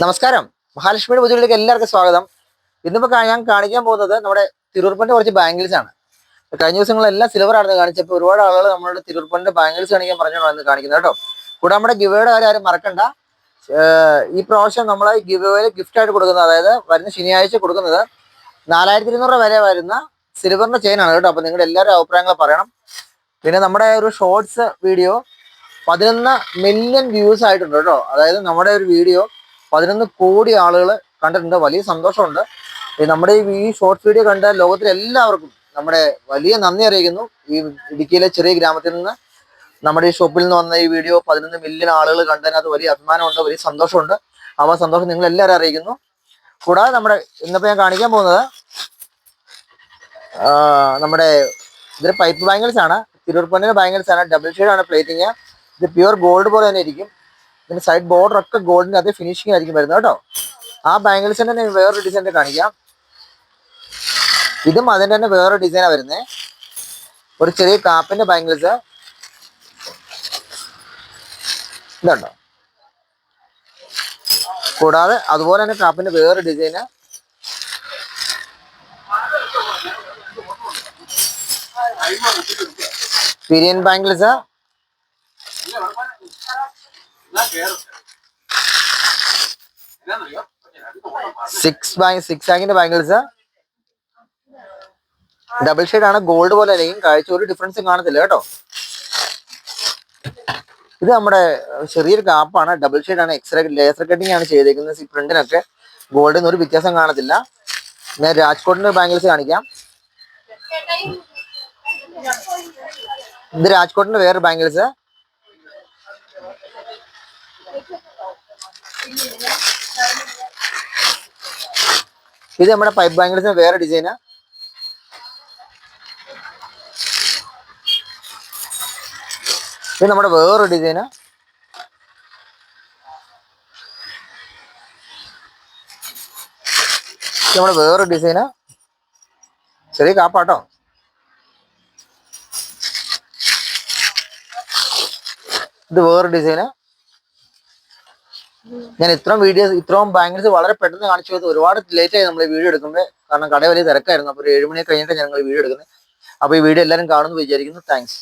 നമസ്കാരം. മഹാലക്ഷ്മിയുടെ പുതിയിലേക്ക് എല്ലാവർക്കും സ്വാഗതം. ഇന്നിപ്പോൾ ഞാൻ കാണിക്കാൻ പോകുന്നത് നമ്മുടെ തിരൂർപ്പന്റെ കുറച്ച് ബാംഗിൾസ് ആണ്. കഴിഞ്ഞ ദിവസങ്ങളെല്ലാം സിൽവർ ആണെന്ന് കാണിച്ചപ്പോൾ ഒരുപാട് ആളുകൾ നമ്മുടെ തിരൂർപ്പന്റെ ബാംഗിൾസ് കാണിക്കാൻ പറഞ്ഞാണ് എന്ന് കാണിക്കുന്നത് കേട്ടോ. കൂടെ നമ്മുടെ ഗിവേയുടെ കാര്യം ആരും മറക്കണ്ട. ഈ പ്രാവശ്യം നമ്മൾ ഗിവേയിൽ ഗിഫ്റ്റ് ആയിട്ട് കൊടുക്കുന്നത് അതായത് വരുന്ന ശനിയാഴ്ച കൊടുക്കുന്നത് നാലായിരത്തി ഇരുന്നൂറ് വരെ വരുന്ന സിലവറിന്റെ ചെയിനാണ് കേട്ടോ. അപ്പം നിങ്ങളുടെ എല്ലാവരും അഭിപ്രായങ്ങൾ പറയണം. പിന്നെ നമ്മുടെ ഒരു ഷോർട്സ് വീഡിയോ പതിനൊന്ന് മില്യൺ വ്യൂസ് ആയിട്ടുണ്ട് കേട്ടോ. അതായത് നമ്മുടെ ഒരു വീഡിയോ പതിനൊന്ന് കോടി ആളുകൾ കണ്ടിട്ടുണ്ട്. വലിയ സന്തോഷമുണ്ട്. നമ്മുടെ ഈ ഷോർട്ട് വീഡിയോ കണ്ട ലോകത്തിലെ എല്ലാവർക്കും നമ്മുടെ വലിയ നന്ദി അറിയിക്കുന്നു. ഈ ഇടുക്കിയിലെ ചെറിയ ഗ്രാമത്തിൽ നിന്ന് നമ്മുടെ ഈ ഷോപ്പിൽ നിന്ന് വന്ന ഈ വീഡിയോ പതിനൊന്ന് മില്യൺ ആളുകൾ കണ്ടതിനകത്ത് വലിയ അഭിമാനമുണ്ട് വലിയ സന്തോഷമുണ്ട്. ആ സന്തോഷം നിങ്ങൾ എല്ലാവരും അറിയിക്കുന്നു. കൂടാതെ നമ്മുടെ ഇന്നിപ്പോൾ ഞാൻ കാണിക്കാൻ പോകുന്നത് നമ്മുടെ ഇതിൽ പൈപ്പ് ബാംഗിൾസ് ആണ്. തിരുവപ്പന്നിന്റെ ബാംഗിൾസ് ആണ്. ഡബിൾ ഷെയ്ഡ് ആണ് പ്ലേറ്റിങ് ഇത് പ്യുവർ ഗോൾഡ് പോലെ തന്നെ ഇരിക്കും. ഇതിന്റെ സൈഡ് ബോർഡർ ഒക്കെ ഗോൾഡിന്റെ അതേ ഫിനിഷിംഗ് ആയിരിക്കും വരുന്നത് കേട്ടോ. ആ ബാംഗിൾസിന്റെ തന്നെ വേറൊരു ഡിസൈൻ കാണിക്കാം. ഇതും അതിന്റെ തന്നെ വേറൊരു ഡിസൈനാണ് വരുന്നത് ഒരു ചെറിയ കാപ്പിന്റെ ബാംഗിൾസ് ഇതുണ്ടോ? കൂടാതെ അതുപോലെ തന്നെ കാപ്പിന്റെ വേറൊരു ഡിസൈന് പിരിയൻ ബാംഗിൾസ് സിക്സ് ബാങ്ക് സിക്സ് ആങ്കിന്റെ ബാംഗിൾസ് ഡബിൾ ഷെയ്ഡ് ആണ് ഗോൾഡ് പോലെ അല്ലെങ്കിൽ കാഴ്ച ഒരു ഡിഫറൻസും കാണത്തില്ല കേട്ടോ. ഇത് നമ്മുടെ ചെറിയൊരു കാപ്പാണ് ഡബിൾ ഷെയ്ഡ് ആണ്. എക്സ്റേ ലേസർ കട്ടിംഗ് ആണ് ചെയ്തേക്കുന്നത്. ഈ പ്രിന്റിനൊക്കെ നിന്ന് ഒരു വ്യത്യാസം കാണത്തില്ല. ഞാൻ രാജ്കോട്ടിന്റെ ബാംഗിൾസ് കാണിക്കാം. ഇത് രാജ്കോട്ടിന്റെ വേറെ ബാംഗിൾസ് ഇത് നമ്മുടെ പൈപ്പ് ബാങ്കിൾസിന് വേറെ ഡിസൈനാ ഇത് നമ്മുടെ വേറൊരു ഡിസൈനാ നമ്മുടെ വേറൊരു ഡിസൈനാ ചെറിയ കാപ്പാട്ടോ. ഇത് വേറൊരു ഡിസൈന് ഞാൻ ഇത്രയും വീഡിയോസ് ഇത്രയും ബാങ്കേഴ്സ് വളരെ പെട്ടെന്ന് കാണിച്ചു പോയത് ഒരുപാട് ലേറ്റ് ആയി നമ്മൾ വീഡിയോ എടുക്കുമ്പോൾ കാരണം കട വലിയ തിരക്കായിരുന്നു. അപ്പോൾ ഒരു ഏഴ് മണി കഴിഞ്ഞിട്ട് ഞങ്ങൾ വീഡിയോ എടുക്കുന്നത്. അപ്പോൾ ഈ വീഡിയോ എല്ലാവരും കാണുമെന്ന് വിചാരിക്കുന്നു. താങ്ക്സ്